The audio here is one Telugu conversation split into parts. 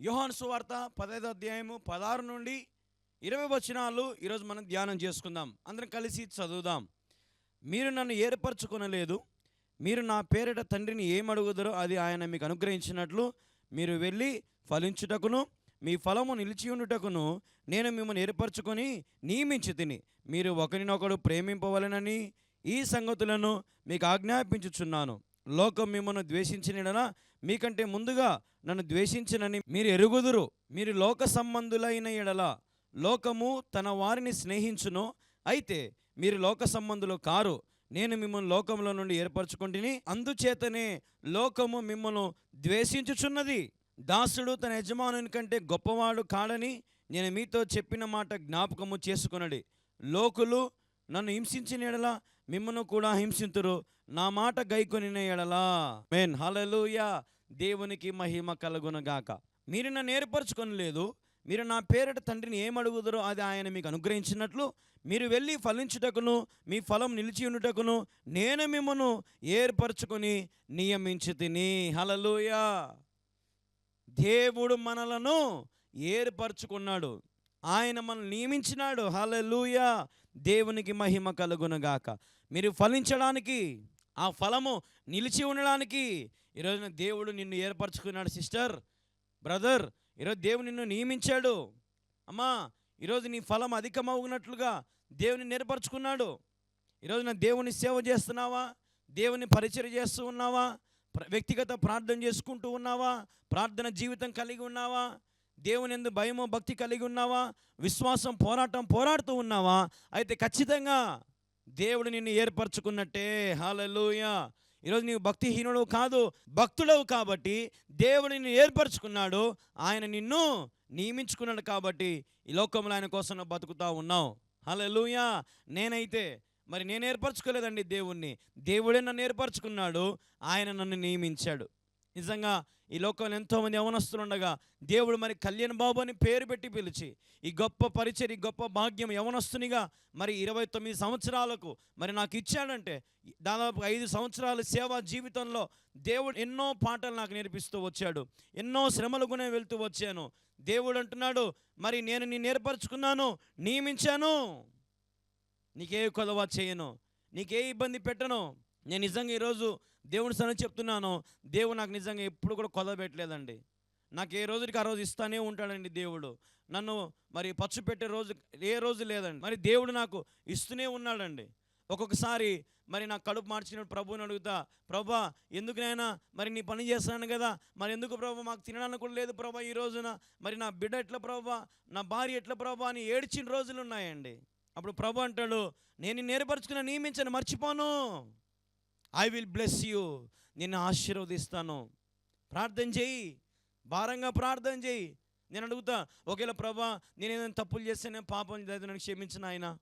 యోహాను సువార్త పదహైదు అధ్యాయము పదహారు నుండి ఇరవై వచనాలు ఈరోజు మనం ధ్యానం చేసుకుందాం. అందరం కలిసి చదువుదాం. మీరు నన్ను ఏర్పరచుకొనలేదు. మీరు నా పేరిట తండ్రిని ఏమడుగుదరో అది ఆయన మీకు అనుగ్రహించినట్లు మీరు వెళ్ళి ఫలించుటకును మీ ఫలము నిలిచి ఉండుటకును నేను మిమ్మల్ని ఏర్పరచుకొని నియమించి తిని మీరు ఒకరినొకడు ప్రేమింపవలనని ఈ సంగతులను మీకు ఆజ్ఞాపించుచున్నాను. లోకం మిమ్మల్ని ద్వేషించిన మీకంటే ముందుగా నన్ను ద్వేషించినని మీరు ఎరుగుదురు. మీరు లోక సంబంధులైన ఎడల లోకము తన వారిని స్నేహించును. అయితే మీరు లోక సంబంధులు కారు. నేను మిమ్మల్ని లోకంలో నుండి ఏర్పరచుకుంటుని అందుచేతనే లోకము మిమ్మల్ని ద్వేషించుచున్నది. దాసుడు తన యజమానుని కంటే గొప్పవాడు కాడని నేను మీతో చెప్పిన మాట జ్ఞాపకము చేసుకునడి. లోకులు నన్ను హింసించిన ఎడల మిమ్మల్ని కూడా హింసింతురు. నా మాట గైకొనిన ఎడలా. మేన్ హలలుయా దేవునికి మహిమ కలుగునగాక మీరు నన్ను ఏర్పరచుకొనలేదు మీరు నా పేరిట తండ్రిని ఏమడుగుదరో అది ఆయన మీకు అనుగ్రహించినట్లు మీరు వెళ్ళి ఫలించుటకును మీ ఫలం నిలిచి ఉండుటకును నేను మిమ్మను ఏర్పరచుకొని నియమించి తిని హలలుయా దేవుడు మనలను ఏర్పరచుకున్నాడు. ఆయన మనల్ని నియమించినాడు. హలలుయా దేవునికి మహిమ కలుగునగాక మీరు ఫలించడానికి ఆ ఫలము నిలిచి ఉండడానికి. ఈరోజున దేవుడు నిన్ను ఏర్పరచుకున్నాడు సిస్టర్ బ్రదర్. ఈరోజు దేవుడు నిన్ను నియమించాడు. అమ్మా ఈరోజు నీ ఫలం అధికమవునట్లుగా దేవుని నేర్పరచుకున్నాడు ఈరోజు నా దేవుని సేవ చేస్తున్నావా? దేవుని పరిచయం చేస్తూ ఉన్నావా? ప్ర- వ్యక్తిగత ప్రార్థన చేసుకుంటూ ఉన్నావా? ప్రార్థన జీవితం కలిగి ఉన్నావా? దేవుని ఎందు భయము భక్తి కలిగి ఉన్నావా? విశ్వాసం పోరాటం పోరాడుతూ ఉన్నావా? అయితే ఖచ్చితంగా దేవుడు నిన్ను ఏర్పరచుకున్నట్టే. హాలూయా ఈరోజు నీవు భక్తిహీనుడు కాదు భక్తుడవు కాబట్టి దేవుడు నిన్ను ఏర్పరచుకున్నాడు. ఆయన నిన్ను నియమించుకున్నాడు కాబట్టి ఈ లోకంలో ఆయన కోసం బతుకుతా ఉన్నావు. హలలుయా నేనైతే మరి నేను ఏర్పరచుకోలేదండి దేవుణ్ణి. దేవుడే నన్ను ఏర్పరచుకున్నాడు ఆయన నన్ను నియమించాడు. నిజంగా ఈ లోకంలో ఎంతోమంది యవనస్తులు ఉండగా దేవుడు మరి కళ్యాణ్ బాబు అని పేరు పెట్టి పిలిచి ఈ గొప్ప పరిచయం ఈ గొప్ప భాగ్యం యవనస్తునిగా మరి ఇరవై తొమ్మిది సంవత్సరాలకు మరి నాకు ఇచ్చాడంటే దాదాపు ఐదు సంవత్సరాల సేవా జీవితంలో దేవుడు ఎన్నో పాటలు నాకు నేర్పిస్తూ వచ్చాడు ఎన్నో శ్రమలు గునే వెళ్తూ వచ్చాను. దేవుడు అంటున్నాడు మరి నేను నీ ఏర్పరచుకున్నాను నియమించాను. నీకే కొదవ చేయను నీకే ఇబ్బంది పెట్టను. నేను నిజంగా ఈరోజు దేవుని సన చెప్తున్నాను. దేవుడు నాకు నిజంగా ఎప్పుడు కూడా కొదబెట్టలేదండి నాకు ఏ రోజుకి ఆ రోజు ఇస్తానే ఉంటాడండి దేవుడు. నన్ను మరి పచ్చు పెట్టే రోజు ఏ రోజు లేదండి. మరి దేవుడు నాకు ఇస్తూనే ఉన్నాడండి. ఒక్కొక్కసారి మరి నా కడుపు మార్చిన ప్రభుని అడుగుతా ప్రభా ఎందుకునైనా మరి నీ పని చేస్తున్నాను కదా? మరి ఎందుకు ప్రభా మాకు తినడానికి కూడా లేదు ప్రభా ఈ రోజున? మరి నా బిడ్డ ఎట్లా ప్రభా? నా భార్య ఎట్లా ప్రభా? అని ఏడ్చిన రోజులు ఉన్నాయండి. అప్పుడు ప్రభు అంటాడు నేను నేర్పరచుకున్న నియమించను మర్చిపోను. ఐ విల్ బ్లెస్ యూ నిన్ను ఆశీర్వదిస్తాను. ప్రార్థన చేయి. భారంగా ప్రార్థన చేయి. నేను అడుగుతా ఒకవేళ ప్రభా నేను ఏదైనా తప్పులు చేస్తే నేను పాపం నన్ను క్షమించిన ఆయన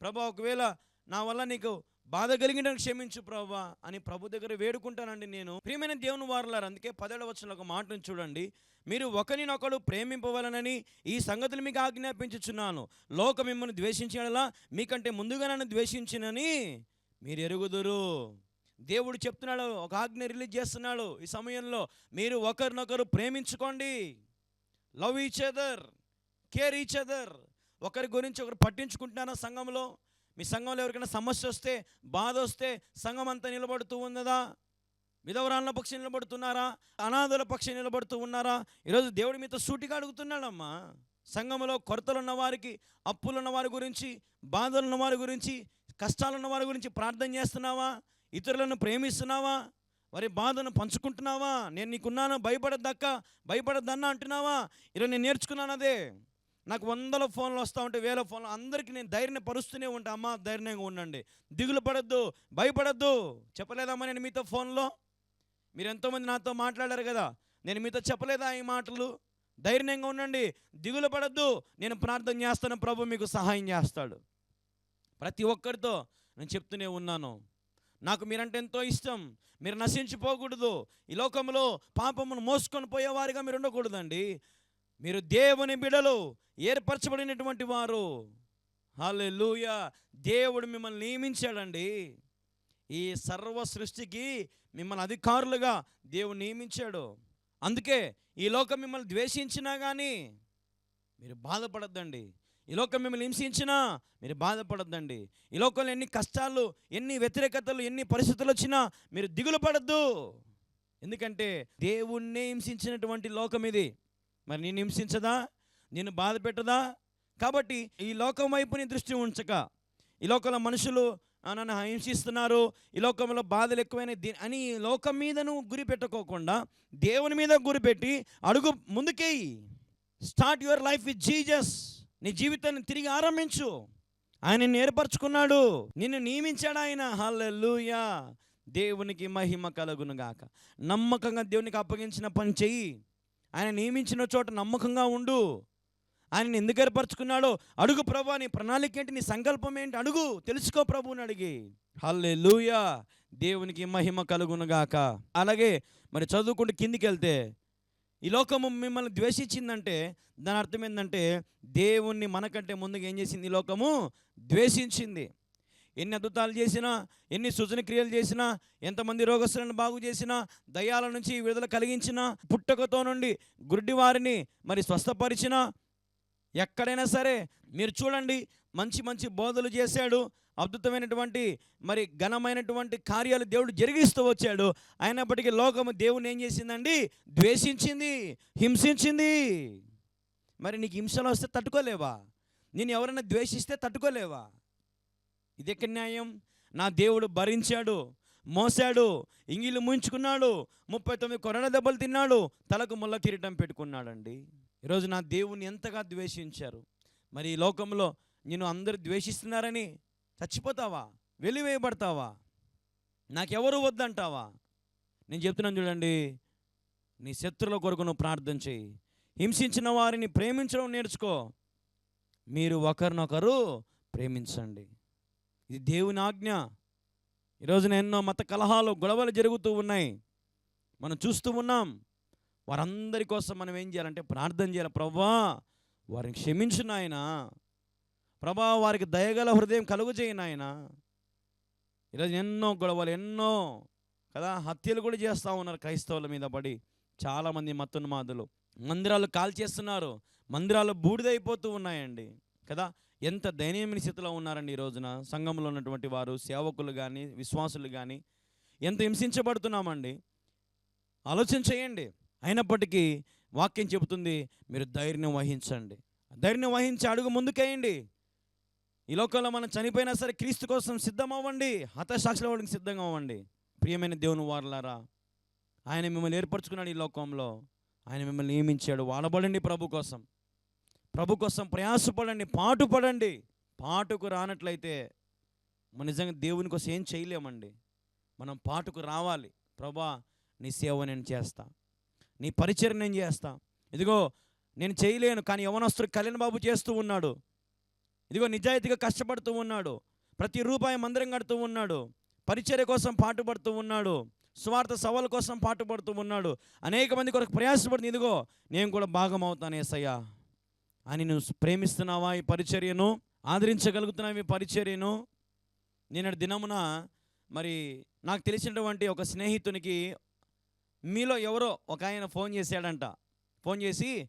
ప్రభా ఒకవేళ నా వల్ల నీకు బాధ కలిగిన క్షమించు ప్రభా అని ప్రభు దగ్గర వేడుకుంటానండి నేను. ప్రియమైన దేవుని వారలారు అందుకే పదేళ్ళ వచ్చిన ఒక మాటను చూడండి. మీరు ఒకరినొకడు ప్రేమింపవలనని ఈ సంగతులు మీకు ఆజ్ఞాపించుచున్నాను. లోక మిమ్మల్ని ద్వేషించడలా మీకంటే ముందుగా నన్ను ద్వేషించినని మీరు ఎరుగుదురు. దేవుడు చెప్తున్నాడు ఒక ఆజ్ఞ రిలీజ్ చేస్తున్నాడు ఈ సమయంలో. మీరు ఒకరినొకరు ప్రేమించుకోండి. Love each other care each other ఒకరి గురించి ఒకరు పట్టించుకుంటున్నారా సంఘంలో? మీ సంఘంలో ఎవరికైనా సమస్య వస్తే బాధ వస్తే సంఘం అంతా నిలబడుతూ ఉన్నదా? విధవరాళ్ళ పక్షి నిలబడుతున్నారా? అనాథుల పక్షి నిలబడుతూ ఉన్నారా? ఈరోజు దేవుడు మీతో సూటిగా అడుగుతున్నాడమ్మా. సంఘంలో కొరతలు ఉన్న వారికి అప్పులు ఉన్న వారి గురించి బాధలు ఉన్న వారి గురించి కష్టాలు ఉన్న వారి గురించి ప్రార్థన చేస్తున్నావా? ఇతరులను ప్రేమిస్తున్నావా? వారి బాధను పంచుకుంటున్నావా? నేను నీకున్నాను భయపడద్దక్క భయపడద్దన్నా అంటున్నావా? ఈరోజు నేను నేర్చుకున్నాను అదే. నాకు వందల ఫోన్లు వస్తూ ఉంటే వేల ఫోన్లు. అందరికీ నేను ధైర్యం పరుస్తూనే ఉంటా. అమ్మ ధైర్యంగా ఉండండి. దిగులు పడద్దు భయపడద్దు. చెప్పలేదమ్మా నేను మీతో ఫోన్లో? మీరు ఎంతోమంది నాతో మాట్లాడారు కదా? నేను మీతో చెప్పలేదా ఈ మాటలు? ధైర్యంగా ఉండండి. దిగులు పడద్దు. నేను ప్రార్థన చేస్తాను ప్రభు మీకు సహాయం చేస్తాడు. ప్రతి ఒక్కరితో నేను చెప్తూనే ఉన్నాను. నాకు మీరంటే ఎంతో ఇష్టం. మీరు నశించిపోకూడదు. ఈ లోకంలో పాపమును మోసుకొని పోయేవారిగా మీరు ఉండకూడదండి మీరు దేవుని బిడలు ఏర్పరచబడినటువంటి వారు. హల్లెలూయా! దేవుడు మిమ్మల్ని నియమించాడండి. ఈ సర్వ సృష్టికి మిమ్మల్ని అధికారులుగా దేవుడు నియమించాడు. అందుకే ఈ లోకం మిమ్మల్ని ద్వేషించినా కానీ మీరు బాధపడద్దండి. ఈ లోకం మిమ్మల్ని హింసించినా మీరు బాధపడద్దండి. ఈ లోకంలో ఎన్ని కష్టాలు ఎన్ని వ్యతిరేకతలు ఎన్ని పరిస్థితులు వచ్చినా మీరు దిగులు పడద్దు. ఎందుకంటే దేవుణ్ణే హింసించినటువంటి లోకం ఇది. మరి నేను హింసించదా? నేను బాధ పెట్టదా? కాబట్టి ఈ లోకం వైపు నీ దృష్టి ఉంచక. ఈ లోకంలో మనుషులు నన్ను హింసిస్తున్నారు. ఈ లోకంలో బాధలు ఎక్కువైన అని లోకం మీద నువ్వు గురి పెట్టుకోకుండా దేవుని మీద గురి పెట్టి అడుగు ముందుకేయి. Start your life with Jesus నీ జీవితాన్ని తిరిగి ఆరంభించు. ఆయన ఏర్పరచుకున్నాడు. నిన్ను నియమించాడు ఆయన. హల్లెలూయా. దేవునికి మహిమ కలుగును గాక నమ్మకంగా దేవునికి అప్పగించిన పని చెయ్యి. ఆయన నియమించిన చోట నమ్మకంగా ఉండు. ఆయన ఎందుకు ఏర్పరచుకున్నాడో అడుగు ప్రభు. నీ ప్రణాళిక ఏంటి? నీ సంకల్పం ఏంటి? అడుగు. తెలుసుకో ప్రభువుని అడిగి. హల్లెలూయా. దేవునికి మహిమ కలుగును గాక అలాగే మరి చదువుకుంటూ కిందికి వెళ్తే ఈ లోకము మిమ్మల్ని ద్వేషించిందంటే దాని అర్థం ఏంటంటే దేవుణ్ణి మనకంటే ముందుగా ఏం చేసింది ఈ లోకము? ద్వేషించింది. ఎన్ని అద్భుతాలు చేసినా ఎన్ని సృజన క్రియలు చేసినా ఎంతమంది రోగస్తులను బాగు చేసినా దయ్యాల నుంచి విడుదల కలిగించినా పుట్టకతో నుండి గుడ్డి వారిని మరి స్వస్థపరిచినా ఎక్కడైనా సరే మీరు చూడండి మంచి మంచి బోధలు చేశాడు అద్భుతమైనటువంటి మరి ఘనమైనటువంటి కార్యాలు దేవుడు జరిగిస్తూ వచ్చాడు. అయినప్పటికీ లోకము దేవుని ఏం చేసిందండి? ద్వేషించింది హింసించింది. మరి నీకు హింసలు వస్తే తట్టుకోలేవా? నేను ఎవరైనా ద్వేషిస్తే తట్టుకోలేవా? ఇది ఎక్కడ న్యాయం? నా దేవుడు భరించాడు మోసాడు ఇంగిలు ముంచుకున్నాడు ముప్పై తొమ్మిది కొరణ దెబ్బలు తిన్నాడు తలకు ముళ్ళ కిరీటం పెట్టుకున్నాడండి. ఈరోజు నా దేవుని ఎంతగా ద్వేషించారు. మరి ఈ లోకంలో నేను అందరు ద్వేషిస్తున్నారని చచ్చిపోతావా? వెలివేయబడతావా? నాకెవరు వద్దంటావా? నేను చెప్తున్నాను చూడండి నీ శత్రుల కొరకు నువ్వు ప్రార్థన చేయి. హింసించిన వారిని ప్రేమించడం నేర్చుకో. మీరు ఒకరినొకరు ప్రేమించండి. ఇది దేవుని ఆజ్ఞ. ఈరోజున ఎన్నో మత కలహాలు గొడవలు జరుగుతూ ఉన్నాయి. మనం చూస్తూ ఉన్నాం. వారందరి కోసం మనం ఏం చేయాలంటే ప్రార్థన చేయాలి. ప్రభా వారిని క్షమించిన నాయన. ప్రభా వారికి దయగల హృదయం కలుగు చేయి నాయన. ఈరోజు ఎన్నో గొడవలు ఎన్నో కదా హత్యలు కూడా చేస్తూ ఉన్నారు క్రైస్తవుల మీద పడి. చాలామంది మత్తున్మాదులు. మందిరాలు కాల్చేస్తున్నారు మందిరాలు బూడిదైపోతూ ఉన్నాయండి. కదా ఎంత దయనీయమైన స్థితిలో ఉన్నారండి ఈ రోజున? సంఘంలో ఉన్నటువంటి వారు సేవకులు కానీ విశ్వాసులు కానీ ఎంత హింసించబడుతున్నామండి? ఆలోచన చేయండి. అయినప్పటికీ వాక్యం చెబుతుంది మీరు ధైర్యం వహించండి. ధైర్యం వహించి అడుగు ముందుకేయండి. ఈ లోకంలో మనం చనిపోయినా సరే క్రీస్తు కోసం సిద్ధం అవ్వండి హతసాక్షులు అవ్వడానికి సిద్ధంగా అవ్వండి ప్రియమైన దేవుని వారలారా ఆయన మిమ్మల్ని ఏర్పరచుకున్నాడు ఈ లోకంలో. ఆయన మిమ్మల్ని నియమించాడు. వాడబడండి ప్రభు కోసం. ప్రభు కోసం ప్రయాసపడండి పాటుపడండి. పాటుకు రానట్లయితే మన నిజంగా దేవుని కోసం ఏం చేయలేమండి. మనం పాటుకు రావాలి. ప్రభా నీ సేవ నేను చేస్తా. నీ పరిచయం నేను చేస్తా. ఇదిగో నేను చేయలేను కానీ యవనస్తుడు కళ్యాణ్ బాబు చేస్తూ ఉన్నాడు. ఇదిగో నిజాయితీగా కష్టపడుతూ ఉన్నాడు. ప్రతి రూపాయి మందిరం కడుతూ ఉన్నాడు. పరిచర్య కోసం పాటుపడుతూ ఉన్నాడు. స్వార్థ సవాల్ కోసం పాటుపడుతూ ఉన్నాడు. అనేక మంది కొరకు ప్రయాసపడుతుంది. ఇదిగో నేను కూడా భాగం అవుతాను ఏసయ్యా. అని నువ్వు ప్రేమిస్తున్నావా ఈ పరిచర్యను? ఆదరించగలుగుతున్నావు ఈ పరిచర్యను? నేను దినమున మరి నాకు తెలిసినటువంటి ఒక స్నేహితునికి మీలో ఎవరో ఒక ఆయన ఫోన్ చేశాడంట. ఫోన్ చేసి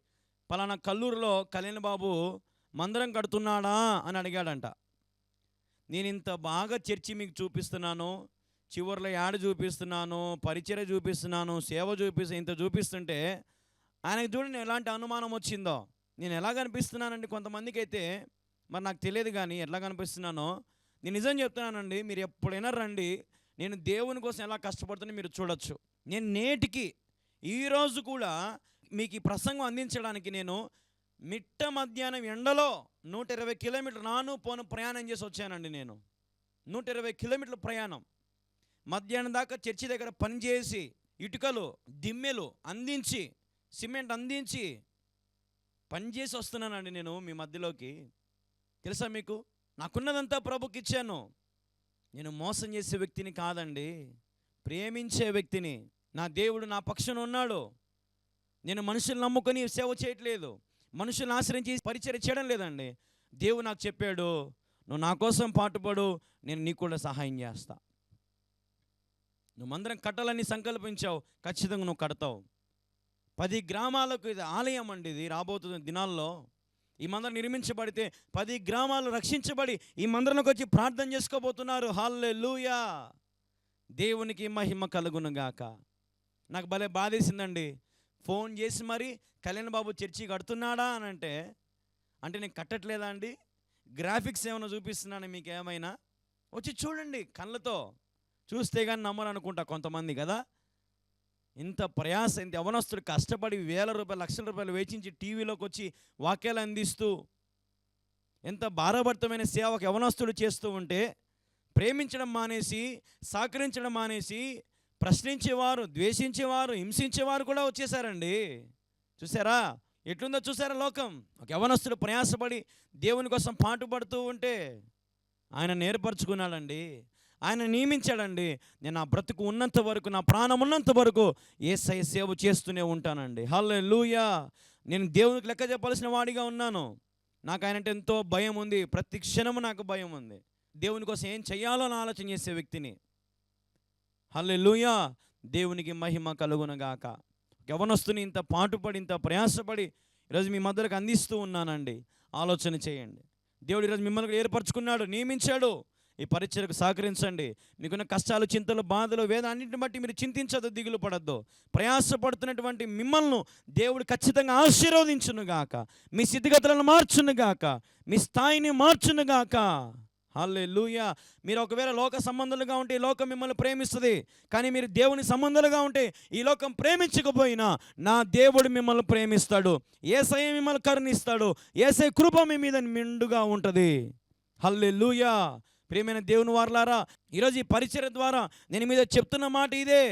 పలానా కల్లూరులో కళ్యాణ్ బాబు మందిరం కడుతున్నాడా అని అడిగాడంట. నేను ఇంత బాగా చర్చి మీకు చూపిస్తున్నాను చివర్లో యాడ చూపిస్తున్నాను పరిచయ చూపిస్తున్నాను సేవ చూపిస్తు ఇంత చూపిస్తుంటే ఆయనకు చూడండి ఎలాంటి అనుమానం వచ్చిందో. నేను ఎలా కనిపిస్తున్నానండి? కొంతమందికి అయితే మరి నాకు తెలియదు కానీ ఎట్లా కనిపిస్తున్నానో. నేను నిజం చెప్తున్నానండి మీరు ఎప్పుడైనా రండి నేను దేవుని కోసం ఎలా కష్టపడుతున్నా మీరు చూడొచ్చు. నేను నేటికి ఈరోజు కూడా మీకు ఈ ప్రసంగం అందించడానికి నేను మిట్ట మధ్యాహ్నం ఎండలో నూట ఇరవై కిలోమీటర్ నాను పోను ప్రయాణం చేసి వచ్చానండి నేను. నూట ఇరవై కిలోమీటర్ల ప్రయాణం. మధ్యాహ్నం దాకా చర్చి దగ్గర పనిచేసి ఇటుకలు దిమ్మెలు అందించి సిమెంట్ అందించి పనిచేసి వస్తున్నానండి నేను మీ మధ్యలోకి. తెలుసా మీకు? నాకున్నదంతా ప్రభుకి ఇచ్చాను. నేను మోసం చేసే వ్యక్తిని కాదండి. ప్రేమించే వ్యక్తిని. నా దేవుడు నా పక్షాన ఉన్నాడు. నేను మనుషులు నమ్ముకొని సేవ చేయట్లేదు. మనుషులను ఆశ్రయించి పరిచయం చేయడం లేదండి. దేవుడు నాకు చెప్పాడు నువ్వు నా కోసం పాటుపడు నేను నీకు కూడా సహాయం చేస్తా. నువ్వు మందిరం కట్టాలని సంకల్పించావు ఖచ్చితంగా నువ్వు కడతావు. పది గ్రామాలకు ఇది ఆలయం అండి ఇది రాబోతున్న దినాల్లో. ఈ మందిరం నిర్మించబడితే పది గ్రామాలు రక్షించబడి ఈ మందిరంలోకి వచ్చి ప్రార్థన చేసుకోబోతున్నారు. హాల్లే లూయా దేవునికి మహిమ కలుగునుగాక నాకు భలే బాధేసిందండి. ఫోన్ చేసి మరి కళ్యాణ్ బాబు చర్చి కడుతున్నాడా అని అంటే అంటే నేను కట్టట్లేదా అండి? గ్రాఫిక్స్ ఏమైనా చూపిస్తున్నాను మీకు ఏమైనా? వచ్చి చూడండి కళ్ళతో. చూస్తే కానీ నమ్మరనుకుంటా కొంతమంది కదా. ఇంత ప్రయాస ఇంత యవనస్తుడు కష్టపడి వేల రూపాయలు లక్షల రూపాయలు వేచించి టీవీలోకి వచ్చి వాక్యాలు అందిస్తూ ఎంత భారభర్తమైన సేవకు యవనస్తుడు చేస్తూ ఉంటే ప్రేమించడం మానేసి సహకరించడం మానేసి ప్రశ్నించేవారు ద్వేషించేవారు హింసించేవారు కూడా వచ్చేసారండి. చూసారా? ఎట్లుందో చూసారా లోకం? ఒక యవనస్తుడు ప్రయాసపడి దేవుని కోసం పాటుపడుతూ ఉంటే ఆయన నేర్పరచుకున్నాడండి. ఆయన నియమించాడండి. నేను నా బ్రతుకు ఉన్నంత వరకు నా ప్రాణం ఉన్నంత వరకు ఏసై సేవ చేస్తూనే ఉంటానండి. హలో లూయా నేను దేవునికి లెక్క చెప్పాల్సిన వాడిగా ఉన్నాను. నాకు ఆయన అంటే ఎంతో భయం ఉంది. ప్రతి క్షణము నాకు భయం ఉంది. దేవుని కోసం ఏం చేయాలో అని ఆలోచన చేసే వ్యక్తిని. హలే లూయా దేవునికి మహిమ కలుగునగాక. యవనస్తుని ఇంత పాటుపడి ఇంత ప్రయాసపడి ఈరోజు మీ మద్దతుకు అందిస్తూ ఉన్నానండి. ఆలోచన చేయండి. దేవుడు ఈరోజు మిమ్మల్ని ఏర్పరచుకున్నాడు నియమించాడు. ఈ పరిచయకు సహకరించండి. మీకున్న కష్టాలు చింతలు బాధలు వేద అన్నింటిని బట్టి మీరు చింతించదు దిగులు పడద్దు. ప్రయాసపడుతున్నటువంటి మిమ్మల్ని దేవుడు ఖచ్చితంగా ఆశీర్వదించునుగాక. మీ స్థితిగతులను మార్చునుగాక. మీ స్థాయిని మార్చునుగాక. హల్లే లూయా మీరు ఒకవేళ లోక సంబంధాలుగా ఉంటే ఈ లోకం మిమ్మల్ని ప్రేమిస్తుంది. కానీ మీరు దేవుని సంబంధాలుగా ఉంటే ఈ లోకం ప్రేమించకపోయినా నా దేవుడు మిమ్మల్ని ప్రేమిస్తాడు. ఏసై మిమ్మల్ని కరుణిస్తాడు. ఏసై కృప మీ మీద మిండుగా ఉంటుంది. హల్లే లూయా ప్రియమైన దేవుని వారలారా ఈరోజు ఈ పరిచయ ద్వారా నేను మీద చెప్తున్న మాట ఇదే.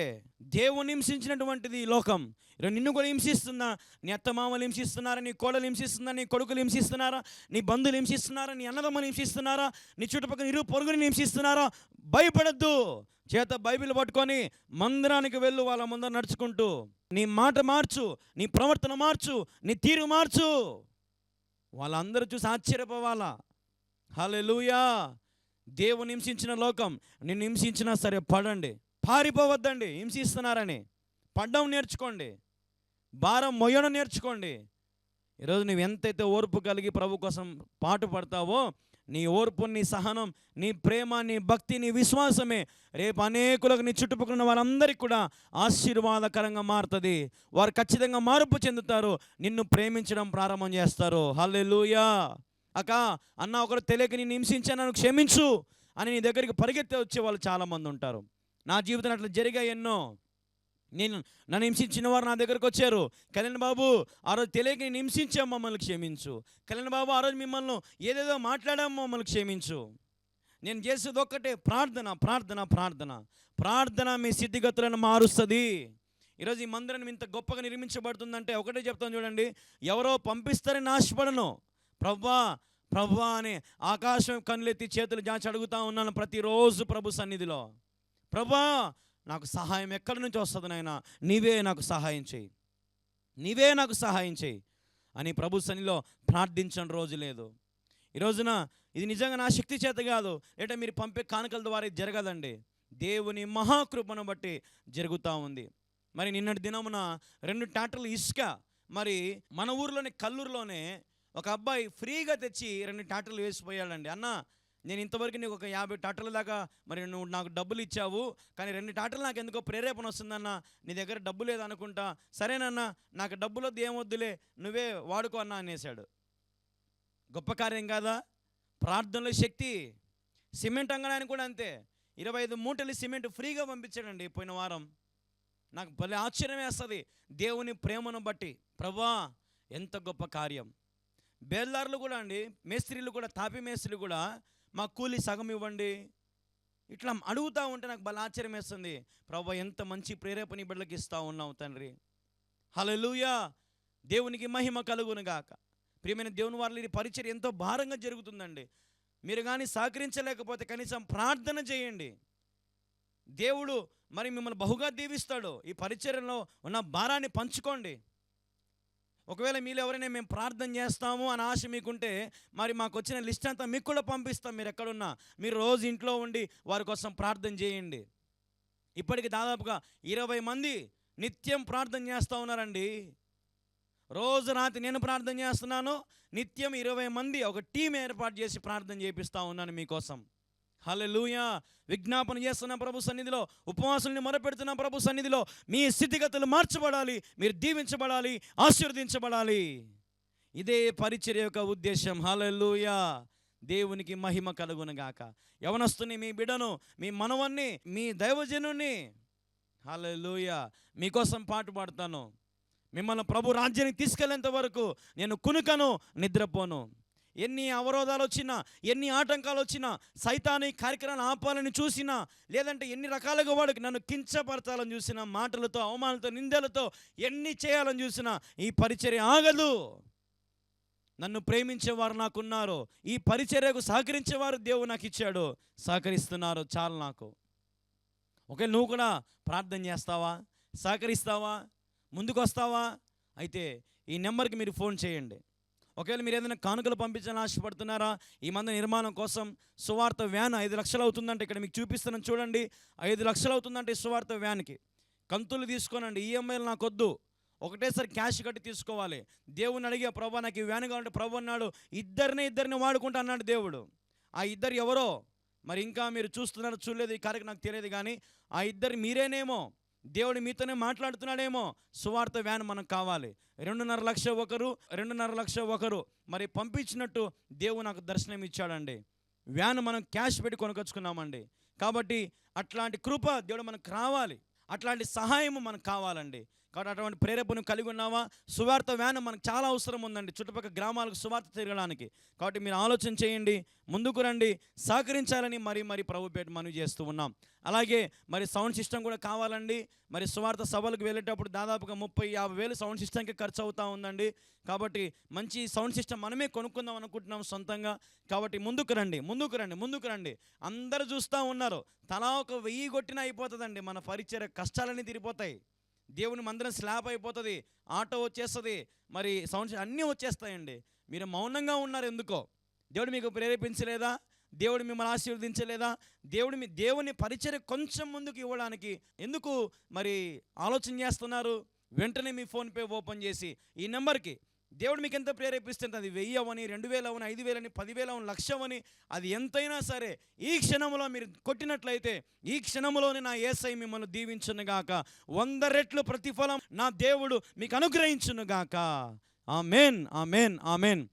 దేవుని హింసించినటువంటిది లోకం. ఈరోజు నిన్ను కూడా హింసిస్తున్నా నీ అత్తమామలు హింసిస్తున్నారా నీ కోడలు హింసిస్తున్నారా నీ కొడుకులు హింసిస్తున్నారా నీ బంధువులు హింసిస్తున్నారా నీ అన్నదమ్మలు హింసిస్తున్నారా నీ చుట్టుపక్కల ఇరు పొరుగుని హింసిస్తున్నారా భయపడద్దు. చేత బైబిల్ పట్టుకొని మందిరానికి వెళ్ళు వాళ్ళ ముందర నడుచుకుంటూ. నీ మాట మార్చు నీ ప్రవర్తన మార్చు నీ తీరు మార్చు. వాళ్ళందరూ చూసి ఆశ్చర్యపోవాలా? హల్లెలూయా! దేవుని హింసించిన లోకం నిన్ను హింసించినా సరే పడండి. పారిపోవద్దండి హింసిస్తున్నారని. పడ్డం నేర్చుకోండి. భారం మొయ్యడం నేర్చుకోండి. ఈరోజు నువ్వు ఎంతైతే ఓర్పు కలిగి ప్రభు కోసం పాటు పడతావో నీ ఓర్పు నీ సహనం నీ ప్రేమ నీ భక్తి నీ విశ్వాసమే రేపు అనేకులకు నీ చుట్టుపక్కల వారందరికీ కూడా ఆశీర్వాదకరంగా మారుతుంది. వారు ఖచ్చితంగా మార్పు చెందుతారు. నిన్ను ప్రేమించడం ప్రారంభం చేస్తారు. హల్లెలూయా! అక్క అన్న ఒకరు తెలియక నేను హింసించాను నన్ను క్షమించు అని నీ దగ్గరికి పరిగెత్తే వచ్చే వాళ్ళు చాలామంది ఉంటారు. నా జీవితం అట్లా జరిగాయి ఎన్నో. నేను నన్ను హింసించిన వారు నా దగ్గరకు వచ్చారు. కళ్యాణ్ బాబు ఆ రోజు తెలియక నేను హింసించాం మమ్మల్ని క్షమించు. కళ్యాణ్ బాబు ఆ రోజు మిమ్మల్ని ఏదేదో మాట్లాడాం మమ్మల్ని క్షమించు. నేను చేసేది ఒక్కటే ప్రార్థన ప్రార్థన ప్రార్థన. ప్రార్థన మీ స్థితిగతులను మారుస్తుంది. ఈరోజు ఈ మందిరం ఇంత గొప్పగా నిర్మించబడుతుందంటే ఒకటే చెప్తాను చూడండి. ఎవరో పంపిస్తారని ఆశపడను. ప్రభా ప్రభా అని ఆకాశం కన్నులెత్తి చేతులు జాచి అడుగుతా ఉన్నాను ప్రతిరోజు ప్రభు సన్నిధిలో. ప్రభా నాకు సహాయం ఎక్కడి నుంచి వస్తుంది నాయన? నీవే నాకు సహాయం చేయి. నీవే నాకు సహాయం చేయి అని ప్రభు సన్నిలో ప్రార్థించని రోజు లేదు. ఈ రోజున ఇది నిజంగా నా శక్తి చేత కాదు. లేదా మీరు పంపే కానుకల ద్వారా ఇది జరగదండి. దేవుని మహాకృపను బట్టి జరుగుతూ ఉంది. మరి నిన్నటి దినమున రెండు ట్రాక్టర్లు ఇసుక. మరి మన ఊర్లోని కల్లూరులోనే ఒక అబ్బాయి ఫ్రీగా తెచ్చి రెండు ట్రాక్టర్లు వేసిపోయాడండి. అన్న నేను ఇంతవరకు నీకు ఒక యాభై టాటర్ల దాకా మరి నువ్వు నాకు డబ్బులు ఇచ్చావు కానీ రెండు టాటర్లు నాకు ఎందుకో ప్రేరేపణ వస్తుందన్న నీ దగ్గర డబ్బు లేదనుకుంటా. సరేనన్నా నాకు డబ్బులు వద్దు ఏమొద్దులే నువ్వే వాడుకో అన్నా అనేసాడు గొప్ప కార్యం కాదా? ప్రార్థనలో శక్తి సిమెంట్ అంగడానికి కూడా అంతే. ఇరవై ఐదు మూటలు సిమెంట్ ఫ్రీగా పంపించాడండి పోయిన వారం. నాకు భలే ఆశ్చర్యం వేస్తుంది దేవుని ప్రేమను బట్టి. ప్రభా ఎంత గొప్ప కార్యం. బేల్దారులు కూడా అండి మేస్త్రీలు కూడా తాపి మేస్త్రీలు కూడా మా కూలి సగం ఇవ్వండి. ఇట్లా అడుగుతూ ఉంటే నాకు బల ఆశ్చర్యం వేస్తుంది. ప్రభు ఎంత మంచి ప్రేరేపణ ఈ బిడ్డలకు ఇస్తూ ఉన్నావు తండ్రి. హలలుయా దేవునికి మహిమ కలుగునుగాక ప్రియమైన దేవుని వారిలో ఈ పరిచయం ఎంతో భారంగా జరుగుతుందండి. మీరు కానీ సహకరించలేకపోతే కనీసం ప్రార్థన చేయండి. దేవుడు మరి మిమ్మల్ని బహుగా దీవిస్తాడు. ఈ పరిచర్యలో ఉన్న భారాన్ని పంచుకోండి. ఒకవేళ మీరు ఎవరైనా మేము ప్రార్థన చేస్తాము అని ఆశ మీకుంటే మరి మాకు వచ్చిన లిస్ట్ అంతా మీకు కూడా పంపిస్తాం. మీరు ఎక్కడున్నా మీరు రోజు ఇంట్లో ఉండి వారి కోసం ప్రార్థన చేయండి. ఇప్పటికి దాదాపుగా ఇరవై మంది నిత్యం ప్రార్థన చేస్తూ ఉన్నారండి. రోజు రాత్రి నేను ప్రార్థన చేస్తున్నాను నిత్యం ఇరవై మంది ఒక టీం ఏర్పాటు చేసి ప్రార్థన చేపిస్తూ ఉన్నాను మీకోసం. హలలుయా విజ్ఞాపన చేస్తున్న ప్రభు సన్నిధిలో ఉపవాసుల్ని మొరపెడుతున్న ప్రభు సన్నిధిలో మీ స్థితిగతులు మార్చబడాలి మీరు దీవించబడాలి ఆశీర్వదించబడాలి. ఇదే పరిచర్య యొక్క ఉద్దేశం హలలుయా దేవునికి మహిమ కలుగునగాక. యవనస్తుని మీ బిడను మీ మనవన్ని మీ దైవజనుని హలలుయా మీకోసం పాటు పాడతాను. మిమ్మల్ని ప్రభు రాజ్యానికి తీసుకెళ్ళేంత వరకు నేను కునుకను నిద్రపోను. ఎన్ని అవరోధాలు వచ్చినా ఎన్ని ఆటంకాలు వచ్చినా సైతాన్ని కార్యక్రమాలు ఆపాలని చూసినా లేదంటే ఎన్ని రకాలుగా వాడికి నన్ను కించపరచాలని చూసినా మాటలతో అవమానాలతో నిందలతో ఎన్ని చేయాలని చూసినా ఈ పరిచర్య ఆగదు. నన్ను ప్రేమించేవారు నాకున్నారు. ఈ పరిచర్యకు సహకరించేవారు దేవుడు నాకు ఇచ్చాడు సహకరిస్తున్నారు చాలు నాకు. ఒకవేళ నువ్వు కూడా ప్రార్థన చేస్తావా? సహకరిస్తావా? ముందుకు వస్తావా అయితే ఈ నెంబర్కి మీరు ఫోన్ చేయండి. ఒకవేళ మీరు ఏదైనా కానుకలు పంపించాలని ఆశపడుతున్నారా? ఈ మంది నిర్మాణం కోసం సువార్త వ్యాన్ ఐదు లక్షలు అవుతుందంటే. ఇక్కడ మీకు చూపిస్తున్నాను చూడండి. ఐదు లక్షలు అవుతుందంటే సువార్త వ్యాన్కి. కంతులు తీసుకోనండి. ఈఎంఐలు నాకు వద్దు ఒకటేసారి క్యాష్ కట్టి తీసుకోవాలి. దేవుని అడిగే ప్రభా నాకు ఈ వ్యాన్ కావాలంటే ప్రభు అన్నాడు. ఇద్దరిని ఇద్దరిని వాడుకుంటా అన్నాడు దేవుడు. ఆ ఇద్దరు ఎవరో? మరి ఇంకా మీరు చూస్తున్నారో చూడలేదు. ఈ కార్యక్రమం నాకు తెలియదు కానీ ఆ ఇద్దరు మీరేనేమో? దేవుడు మీతోనే మాట్లాడుతున్నాడేమో. సువార్త వ్యాన్ మనకు కావాలి. రెండున్నర లక్ష ఒకరు రెండున్నర లక్ష ఒకరు. మరి పంపించినట్టు దేవుడు నాకు దర్శనం ఇచ్చాడండి. వ్యాన్ మనం క్యాష్ పెట్టి కొనుకొచ్చుకున్నామండి. కాబట్టి అట్లాంటి కృప దేవుడు మనకు రావాలి. అట్లాంటి సహాయం మనకు కావాలండి. కాబట్టి అటువంటి ప్రేరేపణ కలిగి ఉన్నావా? సువార్త వ్యాన్ మనకు చాలా అవసరం ఉందండి. చుట్టుపక్కల గ్రామాలకు సువార్త తిరగడానికి. కాబట్టి మీరు ఆలోచన చేయండి ముందుకు రండి సహకరించాలని మరి మరి ప్రభుపేట మనవి చేస్తూ ఉన్నాం. అలాగే మరి సౌండ్ సిస్టమ్ కూడా కావాలండి. మరి సువార్త సభలకు వెళ్ళేటప్పుడు దాదాపుగా ముప్పై యాభై వేలు సౌండ్ సిస్టమ్కి ఖర్చు అవుతూ ఉందండి. కాబట్టి మంచి సౌండ్ సిస్టమ్ మనమే కొనుక్కుందాం అనుకుంటున్నాం సొంతంగా. కాబట్టి ముందుకు రండి ముందుకు రండి ముందుకు రండి. అందరు చూస్తూ ఉన్నారు. తలా ఒక వెయ్యి కొట్టినా అయిపోతుందండి. మన పరిచయ కష్టాలన్నీ తీరిపోతాయి. దేవుని మందిరం స్లాబ్ అయిపోతుంది ఆటో వచ్చేస్తుంది మరి సంవత్సరం అన్నీ వచ్చేస్తాయండి. మీరు మౌనంగా ఉన్నారు ఎందుకో? దేవుడు మీకు ప్రేరేపించలేదా? దేవుడు మిమ్మల్ని ఆశీర్వదించలేదా? దేవుడు మీ దేవుని పరిచయం కొంచెం ముందుకు ఇవ్వడానికి ఎందుకు మరి ఆలోచన చేస్తున్నారు? వెంటనే మీ ఫోన్పే ఓపెన్ చేసి ఈ నెంబర్కి దేవుడు మీకు ఎంత ప్రేరేపిస్తుంది అది వెయ్యి అవని రెండు వేలు అవని ఐదు వేలని పదివేలు అవని లక్షమని అది ఎంతైనా సరే ఈ క్షణంలో మీరు కొట్టినట్లయితే ఈ క్షణంలోనే నా ఏసై మిమ్మల్ని దీవించునుగాక వంద రెట్లు ప్రతిఫలం నా దేవుడు మీకు అనుగ్రహించునుగాక మేన్ ఆ మేన్